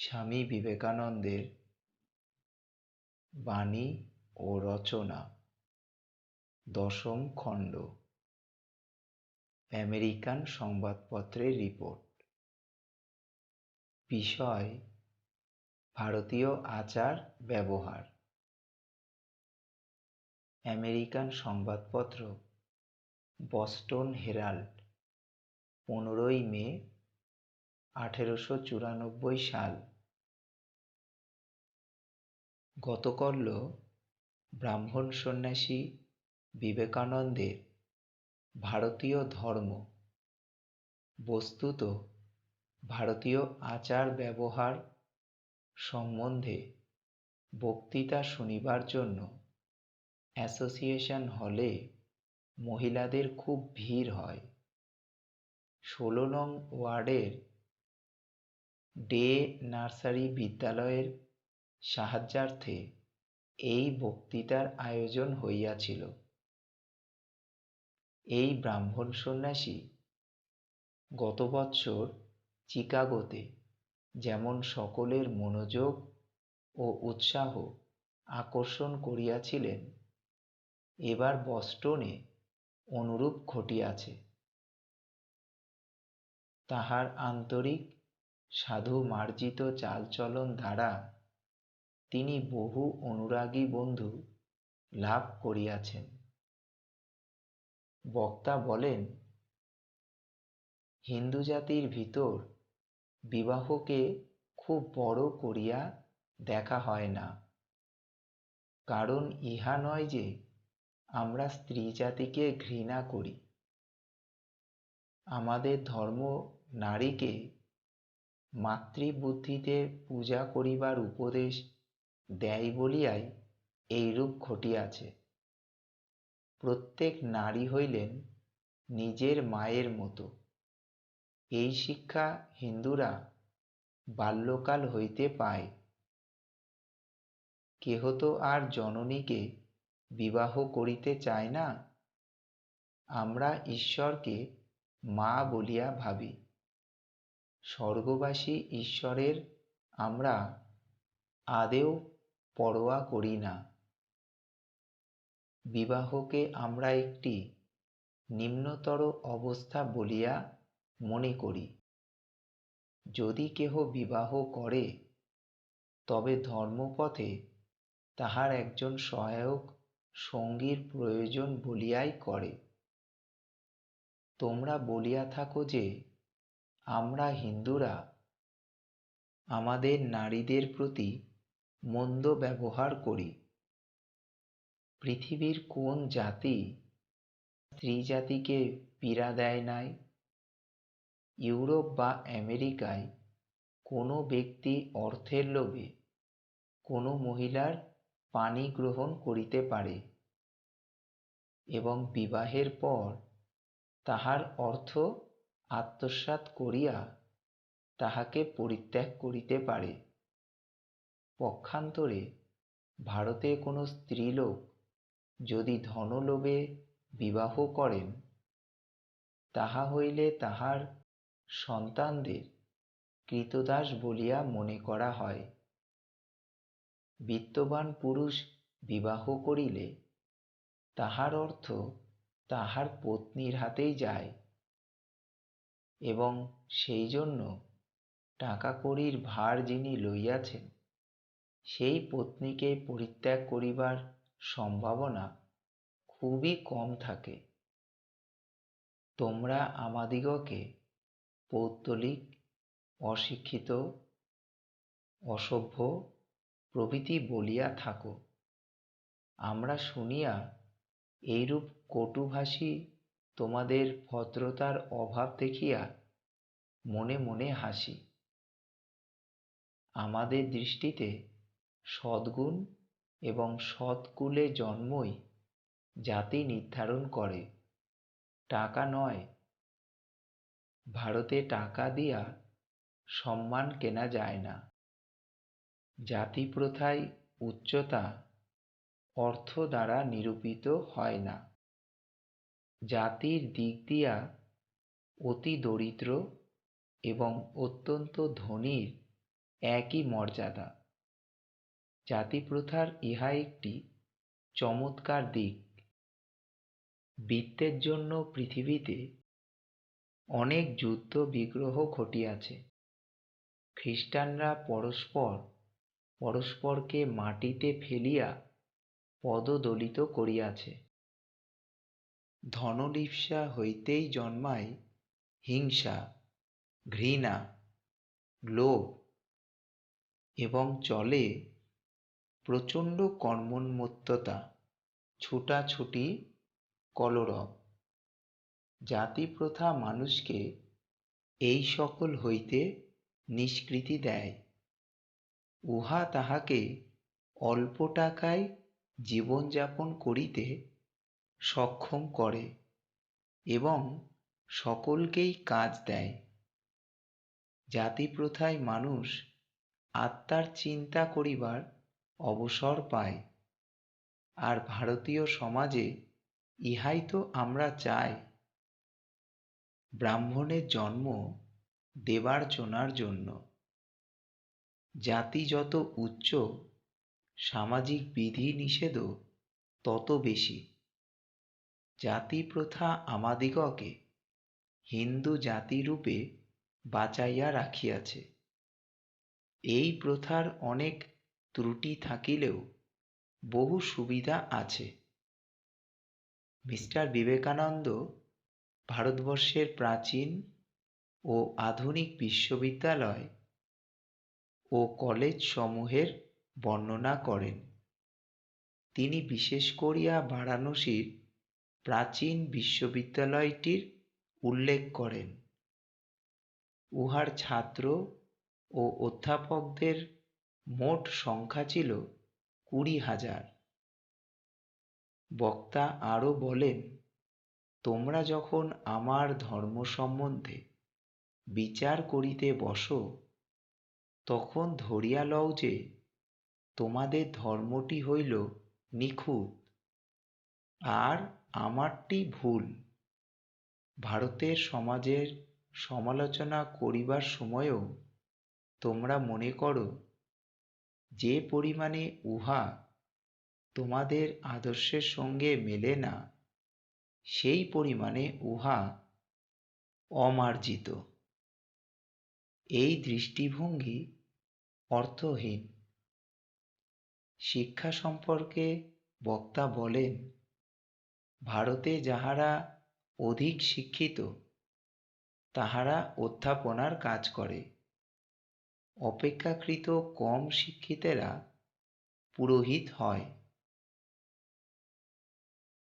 স্বামী বিবেকানন্দের বাণী ও রচনা, দশম খণ্ড, আমেরিকান সংবাদপত্রের রিপোর্ট। বিষয়, ভারতীয় আচার ব্যবহার। আমেরিকান সংবাদপত্র, বস্টন হেরাল্ড, পনেরোই মে, আঠেরোশো চুরানব্বই সাল। গতকল্য ব্রাহ্মণ সন্ন্যাসী বিবেকানন্দের ভারতীয় ধর্ম। বস্তুত ভারতীয় আচার ব্যবহার সম্বন্ধে বক্তৃতা শুনিবার জন্য অ্যাসোসিয়েশন হলে মহিলাদের খুব ভিড় হয়। ষোলো নং ওয়ার্ডের ডে নার্সারি বিদ্যালয়ের সাহায্যার্থে এই বক্তৃতার আয়োজন হইয়াছিল। এই ব্রাহ্মণ সন্ন্যাসী গত বৎসর চিকাগোতে যেমন সকলের মনোযোগ ও উৎসাহ আকর্ষণ করিয়াছিলেন, এবার বস্টনে অনুরূপ ঘটিয়াছে। তাহার আন্তরিক সাধু মার্জিত চালচলন দ্বারা তিনি বহু অনুরাগী বন্ধু লাভ করিয়াছেন। বক্তা বলেন, হিন্দু জাতির ভিতর বিবাহকে খুব বড় করিয়া দেখা হয় না। কারণ ইহা নয় যে আমরা স্ত্রী জাতিকে ঘৃণা করি। আমাদের ধর্ম নারীকে মাতৃবুদ্ধিতে পূজা করিবার উপদেশ দেয় বলিয়াই এইরূপ ঘটিয়াছে। প্রত্যেক নারী হইলেন নিজের মায়ের মতো। এই শিক্ষা হিন্দুরা বাল্যকাল হইতে পায়। কেহ তো আর জননীকে বিবাহ করিতে চায় না? আমরা ঈশ্বরকে মা বলিয়া ভাবি। স্বর্গবাসী ঈশ্বরের আমরা আদেও পরোয়া করি না। বিবাহকে আমরা একটি নিম্নতর অবস্থা বলিয়া মনে করি। যদি কেহ বিবাহ করে, তবে ধর্মপথে তাহার একজন সহায়ক সঙ্গীর প্রয়োজন বলিয়াই করে। তোমরা বলিয়া থাকো যে, আমরা হিন্দুরা, আমাদের নারীদের প্রতি মন্দ ব্যবহার করি। পৃথিবীর কোন জাতি স্ত্রী জাতিকে পীড়া দেয় নাই? ইউরোপ বা আমেরিকায় কোনো ব্যক্তি অর্থের লোভে কোনো মহিলার পানি গ্রহণ করিতে পারে এবং বিবাহের পর তাহার অর্থ আত্মসাৎ করিয়া তাহাকে পরিত্যাগ করিতে পারে। পক্ষান্তরে ভারতে কোনো স্ত্রীলোক যদি ধনলোভে বিবাহ করেন, তাহা হইলে তাহার সন্তানদের কৃতদাস বলিয়া মনে করা হয়। বিত্তবান পুরুষ বিবাহ করিলে তাহার অর্থ তাহার পত্নীর হাতেই যায় এবং সেই জন্য টাকা কড়ির ভার যিনি লইয়াছেন সেই পত্নীকে পরিত্যাগ করিবার সম্ভাবনা খুবই কম থাকে। তোমরা আমাদিগকে পৌত্তলিক, অশিক্ষিত, অসভ্য প্রভৃতি বলিয়া থাকো। আমরা শুনিয়া এইরূপ কটুভাষী তোমাদের ভদ্রতার অভাব দেখিয়া মনে মনে হাসি। আমাদের দৃষ্টিতে সদ্গুণ এবং সৎকুলে জন্মই জাতি নির্ধারণ করে। টাকা নয়। ভারতে টাকা দিয়া সম্মান কেনা যায় না। জাতি প্রথায় উচ্চতা অর্থ দ্বারা নিরূপিত হয় না। জাতির দিক দিয়া অতি দরিদ্র এবং অত্যন্ত ধনীর একই মর্যাদা। জাতিপ্রথার ইহা একটি চমৎকার দিক। বৃত্তের জন্য পৃথিবীতে অনেক যুদ্ধ বিগ্রহ ঘটিয়াছে। খ্রিস্টানরা পরস্পর, পরস্পরকে মাটিতে ফেলিয়া পদদলিত করিয়াছে। ধনলিপ্সা হইতেই জন্মায় হিংসা, ঘৃণা, লোভ এবং চলে প্রচণ্ড কর্মোন্মত্ততা, ছুটাছুটি, কলরব। জাতিপ্রথা মানুষকে এই সকল হইতে নিষ্কৃতি দেয়। উহা তাহাকে অল্প টাকায় জীবনযাপন করিতে সক্ষম করে এবং সকলকেই কাজ দেয়। জাতিপ্রথায় মানুষ আত্মার চিন্তা করিবার অবসর পায়। আর ভারতীয় সমাজে ইহাই তো আমরা চাই। ব্রাহ্মণের জন্ম দেবার্চনার জন্য। জাতি যত উচ্চ, সামাজিক বিধি নিষেধও তত বেশি। জাতি প্রথা আমাদিগকে হিন্দু জাতিরূপে বাঁচাইয়া রাখিয়াছে। এই প্রথার অনেক ত্রুটি থাকিলেও বহু সুবিধা আছে। মিস্টার বিবেকানন্দ ভারতবর্ষের প্রাচীন ও আধুনিক বিশ্ববিদ্যালয় ও কলেজ সমূহের বর্ণনা করেন। তিনি বিশেষ করিয়া বারাণসীর প্রাচীন বিশ্ববিদ্যালয়টির উল্লেখ করেন। উহার ছাত্র ও অধ্যাপকদের মোট সংখ্যা ছিল কুড়ি হাজার। বক্তা আরও বলেন, তোমরা যখন আমার ধর্ম সম্বন্ধে বিচার করিতে বসো, তখন ধরিয়া লও যে তোমাদের ধর্মটি হইল নিখুঁত আর আমারটি ভুল। ভারতের সমাজের সমালোচনা করিবার সময়ও তোমরা মনে করো যে পরিমাণে উহা তোমাদের আদর্শের সঙ্গে মেলে না, সেই পরিমাণে উহা অমার্জিত। এই দৃষ্টিভঙ্গি অর্থহীন। শিক্ষা সম্পর্কে বক্তা বলেন, ভারতে যাহারা অধিক শিক্ষিত, তাহারা অধ্যাপনার কাজ করে। অপেক্ষাকৃত কম শিক্ষিতেরা পুরোহিত হয়।